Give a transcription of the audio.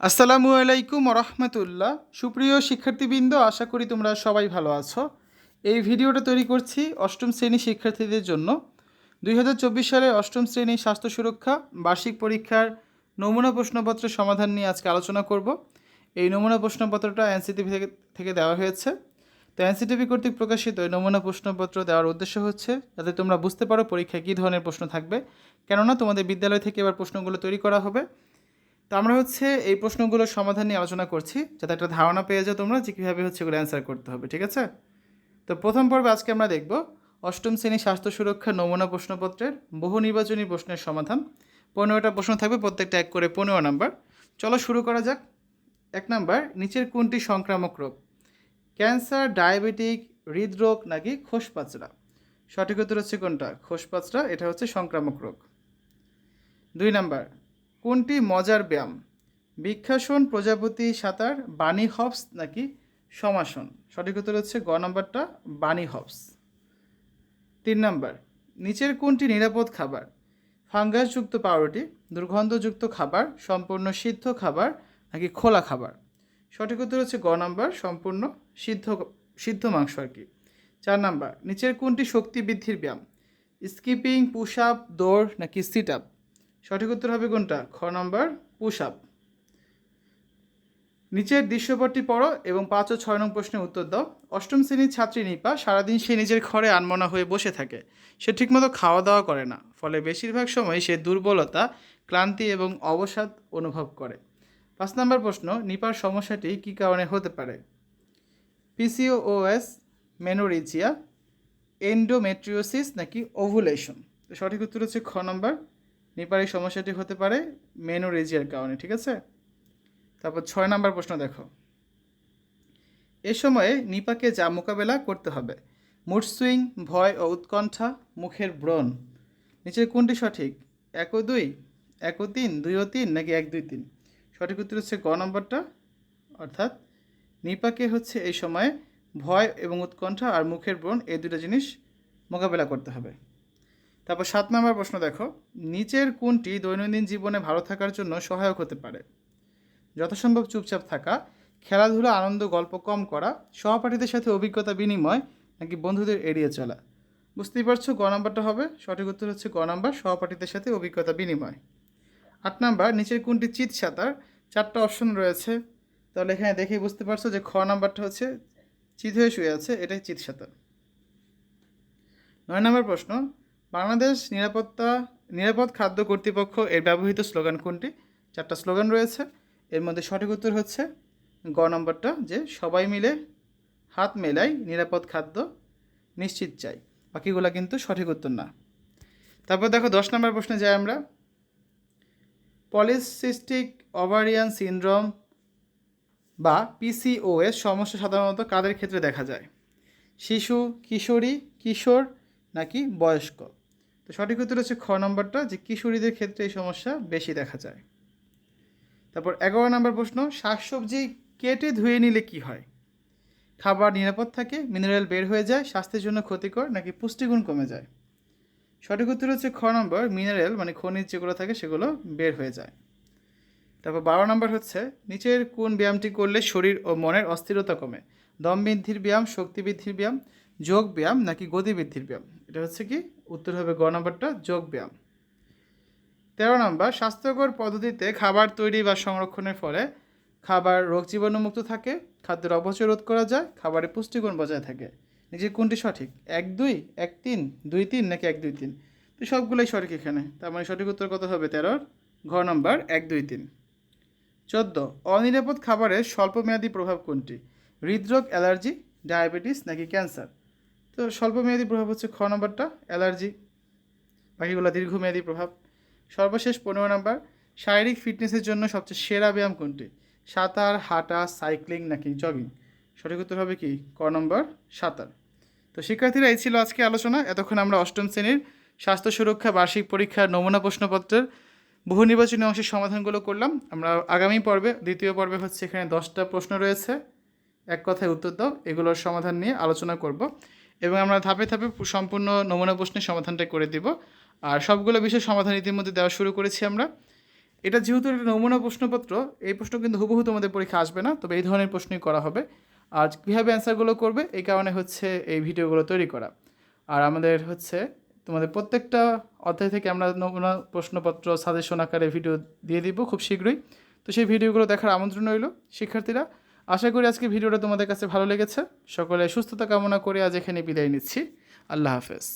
আসসালামু আলাইকুম রহমতুল্লাহ সুপ্রিয় শিক্ষার্থীবৃন্দ, আশা করি তোমরা সবাই ভালো আছো। এই ভিডিওটা তৈরি করছি অষ্টম শ্রেণি শিক্ষার্থীদের জন্য। দুই হাজার চব্বিশ সালে অষ্টম শ্রেণি স্বাস্থ্য সুরক্ষা, বার্ষিক পরীক্ষার নমুনা প্রশ্নপত্রের সমাধান নিয়ে আজকে আলোচনা করব। এই নমুনা প্রশ্নপত্রটা এনসিটিভি থেকে দেওয়া হয়েছে। তো এনসিটিভি কর্তৃক প্রকাশিত এই নমুনা প্রশ্নপত্র দেওয়ার উদ্দেশ্য হচ্ছে যাতে তোমরা বুঝতে পারো পরীক্ষায় কী ধরনের প্রশ্ন থাকবে। কেননা তোমাদের বিদ্যালয় থেকে এবার প্রশ্নগুলো তৈরি করা হবে। তো আমরা হচ্ছে এই প্রশ্নগুলোর সমাধান নিয়ে আলোচনা করছি, যাতে একটা ধারণা পেয়ে যাও তোমরা যে কীভাবে হচ্ছে এগুলো অ্যান্সার করতে হবে, ঠিক আছে? তো প্রথম পর্বে আজকে আমরা দেখব অষ্টম শ্রেণি স্বাস্থ্য সুরক্ষা নমুনা প্রশ্নপত্রের বহু নির্বাচনী প্রশ্নের সমাধান। পনেরোটা প্রশ্ন থাকবে, প্রত্যেকটা এক করে পনেরো নাম্বার। চলো শুরু করা যাক। এক নাম্বার, নিচের কোনটি সংক্রামক রোগ? ক্যান্সার, ডায়াবেটিক, হৃদরোগ নাকি খোসপাচড়া? সঠিক উত্তর হচ্ছে কোনটা? খোসপাচড়া, এটা হচ্ছে সংক্রামক রোগ। দুই নাম্বার কোনটি মজার ব্যায়াম? বৃক্ষাসন প্রজাপতি, সাঁতার বানি হপস নাকি সমাসন? সঠিক উত্তর হচ্ছে গ নম্বরটা বানি হপস তিন নম্বর, নিচের কোনটি নিরাপদ খাবার? ফাঙ্গাসযুক্ত পাউরুটি, দুর্গন্ধযুক্ত খাবার, সম্পূর্ণ সিদ্ধ খাবার নাকি খোলা খাবার? সঠিক উত্তর হচ্ছে গ নম্বর, সম্পূর্ণ সিদ্ধ সিদ্ধ মাংস আর কি। চার নাম্বার, নিচের কোনটি শক্তি বৃদ্ধির ব্যায়াম? স্কিপিং, পুশ আপ, দৌড় নাকি সিট আপ? সঠিক উত্তর হবে কোনটা? খ নম্বর পুশ আপ। নিচের দৃশ্যপটটি পড়ো এবং পাঁচ ও ছয় নং প্রশ্নের উত্তর দাও। অষ্টম শ্রেণির ছাত্রী নিপা সারাদিন সে নিজের ঘরে আনমনা হয়ে বসে থাকে। সে ঠিকমতো খাওয়া দাওয়া করে না, ফলে বেশিরভাগ সময় সে দুর্বলতা, ক্লান্তি এবং অবসাদ অনুভব করে। পাঁচ নম্বর প্রশ্ন, নিপার সমস্যাটি কী কারণে হতে পারে? পিসিওএস মেনোরিজিয়া, এন্ডোমেট্রিওসিস নাকি ওভুলেশন? সঠিক উত্তর হচ্ছে খ নম্বর নিপার সমস্যাটি হতে পারে মেনোরেজিয়ার কারণে, ঠিক আছে? তারপর ছয় নম্বর প্রশ্ন দেখো। এ সময়ে নিপাকে যা মোকাবেলা করতে হবে, মুড সুইং, ভয় ও উৎকণ্ঠা, মুখের ব্রণ, নিচের কোনটি সঠিক? এক ও দুই? এক ও তিন? দুই ও তিন? নাকি এক, দুই, তিন? সঠিক উত্তর হচ্ছে গ নম্বরটা, অর্থাৎ নিপাকে হচ্ছে এই সময়ে ভয় এবং উৎকণ্ঠা আর মুখের ব্রণ, এই দুটো জিনিস মোকাবেলা করতে হবে। তারপর সাত নম্বর প্রশ্ন দেখো, নিচের কোনটি দৈনন্দিন জীবনে ভালো থাকার জন্য সহায়ক হতে পারে। যথাসম্ভব চুপচাপ থাকা, খেলাধুলা, আনন্দ, গল্প কম করা, সহপাঠীদের সাথে অভিজ্ঞতা বিনিময়, নাকি বন্ধুদের এড়িয়ে চলা। বুঝতেই পারছ গ নাম্বারটা হবে? সঠিক উত্তর হচ্ছে গ নাম্বার, সহপাঠীদের সাথে অভিজ্ঞতা বিনিময়। আট নাম্বার, নিচের কোনটি চিত সাঁতার চারটা অপশন রয়েছে। তাহলে এখানে দেখেই বুঝতে পারছ যে খ নাম্বারটা হচ্ছে চিত হয়ে শুয়ে আছে, এটাই চিত সাঁতার নয় নম্বর প্রশ্ন বাংলাদেশ নিরাপত্তা, নিরাপদ খাদ্য কর্তৃপক্ষ এর ব্যবহৃত স্লোগান কোনটি? চারটা স্লোগান রয়েছে। এর মধ্যে সঠিক উত্তর হচ্ছে গ নম্বরটা, যে সবাই মিলে হাত মেলাই নিরাপদ খাদ্য নিশ্চিত চাই। বাকিগুলো কিন্তু সঠিক উত্তর না। তারপর দেখো দশ নম্বর প্রশ্নে যাই আমরা। পলিসিস্টিক ওভারিয়ান সিনড্রোম বা পিসিওএস সমস্যা সাধারণত কাদের ক্ষেত্রে দেখা যায়? শিশু, কিশোরী, কিশোর নাকি বয়স্ক? তো সঠিক উত্তর হচ্ছে খ নম্বরটা, যে কিশোরীদের ক্ষেত্রে এই সমস্যা বেশি দেখা যায়। তারপর এগারো নম্বর প্রশ্ন, শাকসবজি কেটে ধুয়ে নিলে কি হয়? খাবার নিরাপদ থাকে মিনারেল বের হয়ে যায়, স্বাস্থ্যের জন্য ক্ষতিকর নাকি পুষ্টিগুণ কমে যায়? সঠিক উত্তর হচ্ছে খ নম্বর মিনারেল মানে খনিজ যেগুলো থাকে সেগুলো বের হয়ে যায়। তারপর বারো নম্বর হচ্ছে, নিচের কোন ব্যায়ামটি করলে শরীর ও মনের অস্থিরতা কমে? দম বৃদ্ধির ব্যায়াম, শক্তি বৃদ্ধির ব্যায়াম, যোগ ব্যায়াম নাকি গতি বৃদ্ধির ব্যায়াম? এটা হচ্ছে কি উত্তর হবে গ নম্বরটা যোগ ব্যায়াম তেরো নম্বর, স্বাস্থ্যকর পদ্ধতিতে খাবার তৈরি বা সংরক্ষণের ফলে খাবার রোগ জীবাণুমুক্ত থাকে, খাদ্যের অপচয় রোধ করা যায়, খাবারের পুষ্টিগুণ বজায় থাকে। নিজের কোনটি সঠিক? এক, দুই, এক, তিন, দুই, তিন নাকি এক, দুই, তিন? তো সবগুলোই সঠিক এখানে। তার মানে সঠিক উত্তর কত হবে? তেরোর। ঘ নম্বর, এক, দুই, তিন। চোদ্দ, অনিরাপদ খাবারের স্বল্পমেয়াদী প্রভাব কোনটি? হৃদরোগ, অ্যালার্জি, ডায়াবেটিস নাকি ক্যান্সার? তো স্বল্পমেয়াদী প্রভাব হচ্ছে খ নম্বরটা, অ্যালার্জি। বাকিগুলো দীর্ঘমেয়াদী প্রভাব। সর্বশেষ পনেরো নম্বর, শারীরিক ফিটনেসের জন্য সবচেয়ে সেরা ব্যায়াম কোনটি? সাঁতার, হাঁটা, সাইক্লিং নাকি জগিং? সঠিক উত্তর হবে কি? ক নম্বর, সাঁতার। তো শিক্ষার্থীরা, এই ছিল আজকে আলোচনা। এতক্ষণ আমরা অষ্টম শ্রেণির স্বাস্থ্য সুরক্ষা বার্ষিক পরীক্ষার নমুনা প্রশ্নপত্রের বহু নির্বাচনী অংশের সমাধানগুলো করলাম। আমরা আগামী পর্বে, দ্বিতীয় পর্বে হচ্ছে এখানে দশটা প্রশ্ন রয়েছে। এক কথায় উত্তর দাও, এগুলোর সমাধান নিয়ে আলোচনা করব। এবং আমরা ধাপে ধাপে সম্পূর্ণ নমুনা প্রশ্নের সমাধানটা করে দিব। আর সবগুলো বিষয় সমাধান ইতিমধ্যে দেওয়া শুরু করেছি আমরা। এটা যেহেতু একটা নমুনা প্রশ্নপত্র, এই প্রশ্ন কিন্তু হুবহু তোমাদের পরীক্ষা আসবে না, তবে এই ধরনের প্রশ্নই করা হবে। আর কীভাবে অ্যান্সারগুলো করবে, এই কারণে হচ্ছে এই ভিডিওগুলো তৈরি করা। আর আমাদের হচ্ছে তোমাদের প্রত্যেকটা অধ্যায় থেকে আমরা নমুনা প্রশ্নপত্র, সাজেশন আকারে ভিডিও দিয়ে দিব খুব শীঘ্রই। তো সেই ভিডিওগুলো দেখার আমন্ত্রণ রইল শিক্ষার্থীরা। আশা করি আজকে ভিডিওটা তোমাদের কাছে ভালো লেগেছে। সকলে সুস্থতা কামনা করে আজ এখানে বিদায় নিচ্ছি। আল্লাহ হাফেজ।